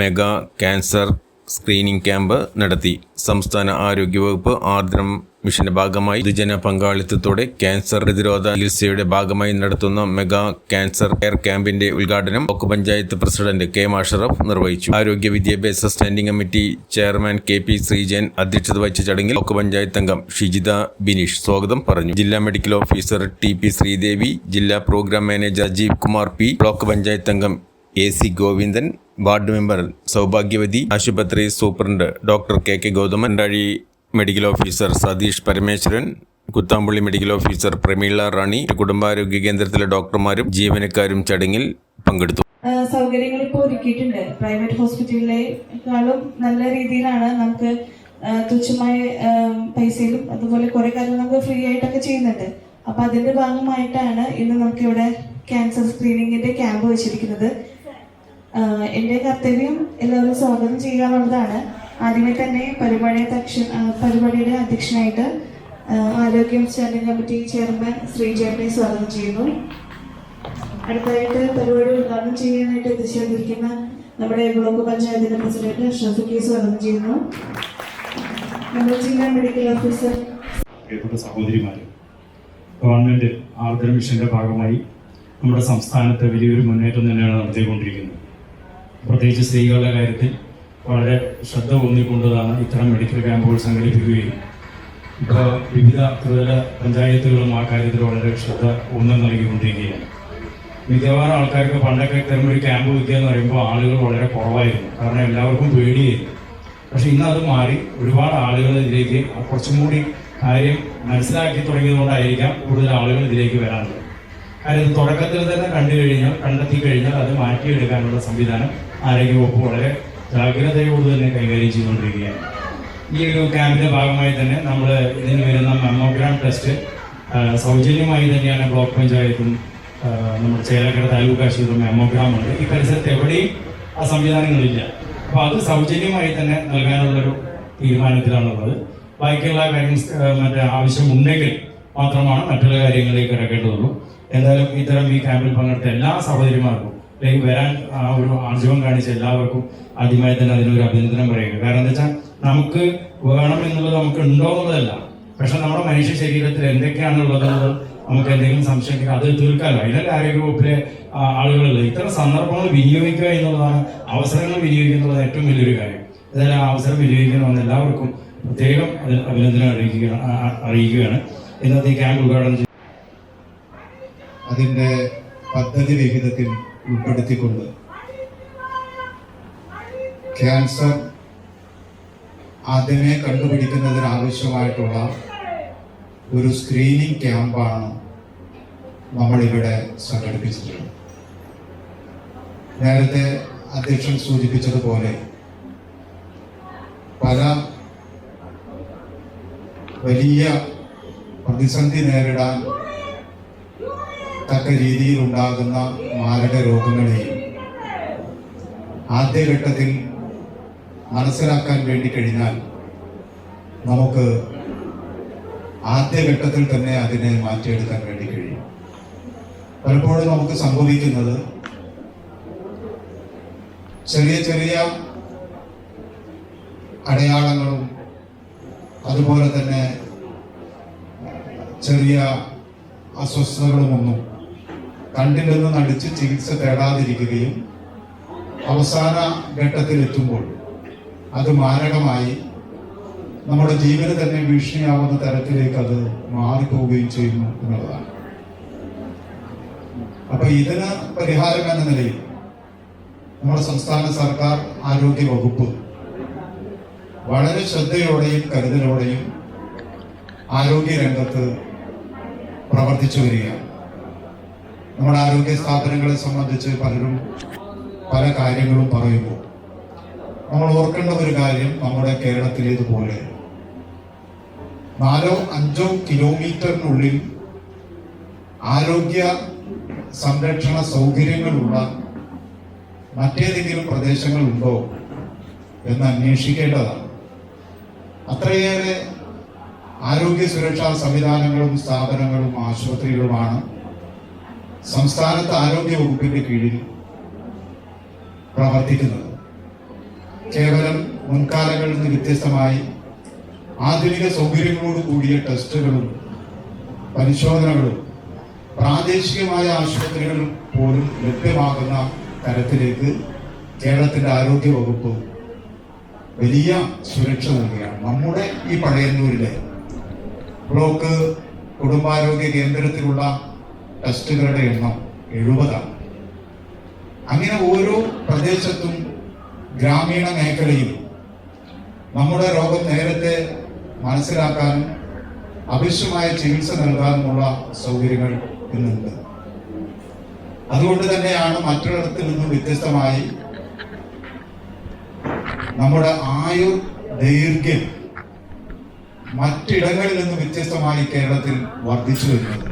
Mega cancer screening camp നടത്തി. സംസ്ഥാന ആരോഗ്യവകുപ്പ് ആർദ്രം മിഷന്റെ ഭാഗമായി ദ്വിജന പങ്കാളിത്തത്തോടെ ക്യാൻസർ പ്രതിരോധ ചികിത്സയുടെ ഭാഗമായി നടത്തുന്ന മെഗാ ക്യാൻസർ കെയർ ക്യാമ്പിന്റെ ഉദ്ഘാടനം block panchayat president K Musharaf നിർവഹിച്ചു. ആരോഗ്യ വിദ്യാഭ്യാസ standing committee chairman K P Sreejan അധ്യക്ഷത വഹിച്ച ചടങ്ങിൽ ബ്ലോക്ക് പഞ്ചായത്ത് അംഗം ഷിജിത ബിനീഷ് സ്വാഗതം പറഞ്ഞു. ജില്ലാ medical officer T P Sreedevi ജില്ലാ programme manager Ajeev Kumar P block panchayat അംഗം A C Govindan ward member Saubhagyavathi ആശുപത്രി superintendent doctor K K Gauthaman രാഴി medical officer Satheesh Parameswaran Kuthampully medical officer Prameela Rani കുടുംബാരോഗ്യ കേന്ദ്രത്തിലെ ഡോക്ടർമാരും ജീവനക്കാരും ചടങ്ങിൽ പങ്കെടുത്തു. സൗകര്യങ്ങൾ ഇപ്പോൾ ഒരുക്കിയിട്ടുണ്ട്. പ്രൈവറ്റ് ഹോസ്പിറ്റലിലേക്കാളും നല്ല രീതിയിലാണ് നമുക്ക് തുച്ഛമായ പൈസയിലും അതുപോലെ കുറെ കാര്യങ്ങൾ നമുക്ക് ഫ്രീ ആയിട്ടൊക്കെ ചെയ്യുന്നുണ്ട്. അപ്പൊ അതിന്റെ ഭാഗമായിട്ടാണ് ഇന്ന് നമുക്ക് ഇവിടെ ക്യാൻസർ സ്ക്രീനിങ്ങിന്റെ ക്യാമ്പ് വെച്ചിരിക്കുന്നത്. എന്റെ കർത്തവ്യം എല്ലാവരും സ്വാഗതം ചെയ്യുക എന്നുള്ളതാണ് ആദ്യമേ തന്നെ പരിപാടി പരിപാടിയുടെ അധ്യക്ഷനായിട്ട് ആരോഗ്യം സ്റ്റാൻഡിംഗ് കമ്മിറ്റി ചെയർമാൻ ശ്രീ ശ്രീജയനെ സ്വാഗതം ചെയ്യുന്നു. അടുത്തതായിട്ട് പരിപാടി ഉദ്ഘാടനം ചെയ്യാനായിട്ട് എത്തിച്ചേർന്നിരിക്കുന്ന നമ്മുടെ ബ്ലോക്ക് പഞ്ചായത്തിന്റെ പ്രസിഡന്റ് അഷ്റഫ് കെ സ്വാഗതം ചെയ്യുന്നു. നമ്മുടെ ജില്ലാ മെഡിക്കൽ ഓഫീസർ. ഗവൺമെന്റ് ആർദ്ര മിഷന്റെ ഭാഗമായി നമ്മുടെ സംസ്ഥാനത്ത് വലിയൊരു മുന്നേറ്റം തന്നെയാണ് നടത്തിക്കൊണ്ടിരിക്കുന്നത്. പ്രത്യേകിച്ച് സ്ത്രീകളുടെ കാര്യത്തിൽ വളരെ ശ്രദ്ധ ഊന്നിക്കൊണ്ടതാണ് ഇത്തരം മെഡിക്കൽ ക്യാമ്പുകൾ സംഘടിപ്പിക്കുകയും. ഇപ്പോൾ വിവിധ ത്രിതല പഞ്ചായത്തുകളും ആ കാര്യത്തിൽ വളരെ ശ്രദ്ധ ഊന്നൽ നൽകിക്കൊണ്ടിരിക്കുകയാണ്. മിക്കവാറും ആൾക്കാർക്ക് പണ്ടൊക്കെ ഇത്തരം ഒരു ക്യാമ്പ് വിദ്യ എന്ന് പറയുമ്പോൾ ആളുകൾ വളരെ കുറവായിരുന്നു. കാരണം എല്ലാവർക്കും പേടിയായിരുന്നു. പക്ഷെ ഇന്ന് അത് മാറി ഒരുപാട് ആളുകൾ ഇതിലേക്ക് കുറച്ചും കൂടി കാര്യം മനസ്സിലാക്കി തുടങ്ങിയതുകൊണ്ടായിരിക്കാം കൂടുതൽ ആളുകൾ ഇതിലേക്ക് വരാനുള്ളത് കാര്യം തുടക്കത്തിൽ തന്നെ കണ്ടു കഴിഞ്ഞാൽ കണ്ടെത്തി കഴിഞ്ഞാൽ അത് മാറ്റിയെടുക്കാനുള്ള സംവിധാനം ആരോഗ്യവകുപ്പ് വളരെ ജാഗ്രതയോട് തന്നെ കൈകാര്യം ചെയ്തുകൊണ്ടിരിക്കുകയാണ്. ഈ ഒരു ക്യാമ്പിന്റെ ഭാഗമായി തന്നെ നമ്മൾ ഇതിന് വരുന്ന മെമ്മോഗ്രാം ടെസ്റ്റ് സൗജന്യമായി തന്നെയാണ് ബ്ലോക്ക് പഞ്ചായത്തും നമ്മുടെ ചേലക്കര താലൂക്ക് ആശുപത്രി മെമ്മോഗ്രാം ഉണ്ട്. ഈ പരിസരത്ത് എവിടെയും ആ സംവിധാനങ്ങളില്ല. അപ്പോൾ അത് സൗജന്യമായി തന്നെ നൽകാനുള്ളൊരു തീരുമാനത്തിലാണുള്ളത്. ബാക്കിയുള്ള കാര്യം മറ്റേ ആവശ്യമുണ്ടെങ്കിൽ മാത്രമാണ് മറ്റുള്ള കാര്യങ്ങളിലേക്ക് കിടക്കേണ്ടതുള്ളൂ എന്തായാലും ഇത്തരം ഈ ക്യാമ്പിൽ പങ്കെടുത്ത എല്ലാ സഹോദരിമാർക്കും അല്ലെങ്കിൽ വരാൻ ആ ഒരു ആർജവം കാണിച്ച എല്ലാവർക്കും ആദ്യമായി തന്നെ അതിനൊരു അഭിനന്ദനം പറയുക. കാരണം എന്താ വെച്ചാൽ നമുക്ക് വേണം എന്നുള്ളത് നമുക്ക് ഉണ്ടോ എന്നുള്ളതല്ല. പക്ഷെ നമ്മുടെ മനുഷ്യ ശരീരത്തിൽ എന്തൊക്കെയാണുള്ളത് നമുക്ക് എന്തെങ്കിലും സംശയം അത് തീർക്കാമല്ലോ അതിനല്ല ആരോഗ്യവകുപ്പിലെ വകുപ്പിലെ ആളുകളുള്ളത് ഇത്തരം സന്ദർഭങ്ങൾ വിനിയോഗിക്കുക എന്നുള്ളതാണ് അവസരങ്ങൾ വിനിയോഗിക്കുന്നത് ഏറ്റവും വലിയൊരു കാര്യം. ഇതെല്ലാം ആ അവസരം വിനിയോഗിക്കണമെന്ന് എല്ലാവർക്കും പ്രത്യേകം അതിൽ അഭിനന്ദനം ആ, അറിയിക്കുകയാണ്. ഇന്നത്തെ ക്യാമ്പ് ഉദ്ഘാടനം അതിന്റെ പദ്ധതി വിഹിതത്തിൽ ഉൾപ്പെടുത്തിക്കൊണ്ട്. ക്യാൻസർ ആദ്യമേ കണ്ടുപിടിക്കുന്നതിനാവശ്യമായിട്ടുള്ള ഒരു സ്ക്രീനിങ് ക്യാമ്പാണ് നമ്മളിവിടെ സംഘടിപ്പിച്ചിട്ടുള്ളത്. നേരത്തെ അധ്യക്ഷൻ സൂചിപ്പിച്ചതുപോലെ പല വലിയ പ്രതിസന്ധി നേരിടാൻ തക്ക രീതിയിൽ മാരക രോഗങ്ങളെയും ആദ്യഘട്ടത്തിൽ മനസ്സിലാക്കാൻ വേണ്ടി കഴിഞ്ഞാൽ നമുക്ക് ആദ്യഘട്ടത്തിൽ തന്നെ അതിനെ മാറ്റിയെടുക്കാൻ വേണ്ടി കഴിയും. പലപ്പോഴും നമുക്ക് സംഭവിക്കുന്നത് ചെറിയ ചെറിയ അടയാളങ്ങളും അതുപോലെ തന്നെ ചെറിയ അസ്വസ്ഥതകളുമൊന്നും കണ്ടിൽ നിന്ന് നടിച്ച് ചികിത്സ തേടാതിരിക്കുകയും അവസാന ഘട്ടത്തിൽ എത്തുമ്പോൾ അത് മാരകമായി നമ്മുടെ ജീവന് തന്നെ ഭീഷണിയാവുന്ന തരത്തിലേക്ക് അത് മാറിപ്പോവുകയും ചെയ്യുന്നു എന്നുള്ളതാണ്. അപ്പൊ ഇതിന് പരിഹാരം എന്ന നിലയിൽ നമ്മുടെ സംസ്ഥാന സർക്കാർ ആരോഗ്യ വകുപ്പ് വളരെ ശ്രദ്ധയോടെയും കരുതലോടെയും ആരോഗ്യ രംഗത്ത് പ്രവർത്തിച്ചു വരികയാണ്. നമ്മുടെ ആരോഗ്യ സ്ഥാപനങ്ങളെ സംബന്ധിച്ച് പലരും പല കാര്യങ്ങളും പറയുമ്പോൾ നമ്മൾ ഓർക്കേണ്ട ഒരു കാര്യം നമ്മുടെ കേരളത്തിലേതുപോലെ നാലോ അഞ്ചോ കിലോമീറ്ററിനുള്ളിൽ ആരോഗ്യ സംരക്ഷണ സൗകര്യങ്ങളുള്ള മറ്റേതെങ്കിലും പ്രദേശങ്ങളുണ്ടോ എന്ന് അന്വേഷിക്കേണ്ടതാണ്. അത്രയേറെ ആരോഗ്യ സുരക്ഷാ സംവിധാനങ്ങളും സ്ഥാപനങ്ങളും ആശുപത്രികളുമാണ് സംസ്ഥാനത്ത് ആരോഗ്യ വകുപ്പിന്റെ കീഴിൽ പ്രവർത്തിക്കുന്നത്. കേവലം മുൻകാലങ്ങളിൽ നിന്ന് വ്യത്യസ്തമായി ആധുനിക സൗകര്യങ്ങളോട് കൂടിയ ടെസ്റ്റുകളും പരിശോധനകളും പ്രാദേശികമായ ആശുപത്രികളിൽ പോലും ലഭ്യമാകുന്ന തരത്തിലേക്ക് കേരളത്തിന്റെ ആരോഗ്യ വകുപ്പ് വലിയ സുരക്ഷ നൽകുകയാണ്. നമ്മുടെ ഈ പഴയന്നൂരിലെ ബ്ലോക്ക് കുടുംബാരോഗ്യ കേന്ദ്രത്തിലുള്ള ടെസ്റ്റുകളുടെ എണ്ണം എഴുപതാണ്. അങ്ങനെ ഓരോ പ്രദേശത്തും ഗ്രാമീണ മേഖലയിൽ നമ്മുടെ രോഗം നേരത്തെ മനസ്സിലാക്കാനും ആവശ്യമായ ചികിത്സ നൽകാനുമുള്ള സൗകര്യങ്ങൾ ഇന്നുണ്ട്. അതുകൊണ്ട് തന്നെയാണ് മറ്റൊരിടത്തിൽ നിന്നും വ്യത്യസ്തമായി നമ്മുടെ ആയുർ ദൈർഘ്യം മറ്റിടങ്ങളിൽ നിന്നും വ്യത്യസ്തമായി കേരളത്തിൽ വർദ്ധിച്ചു വരുന്നത്.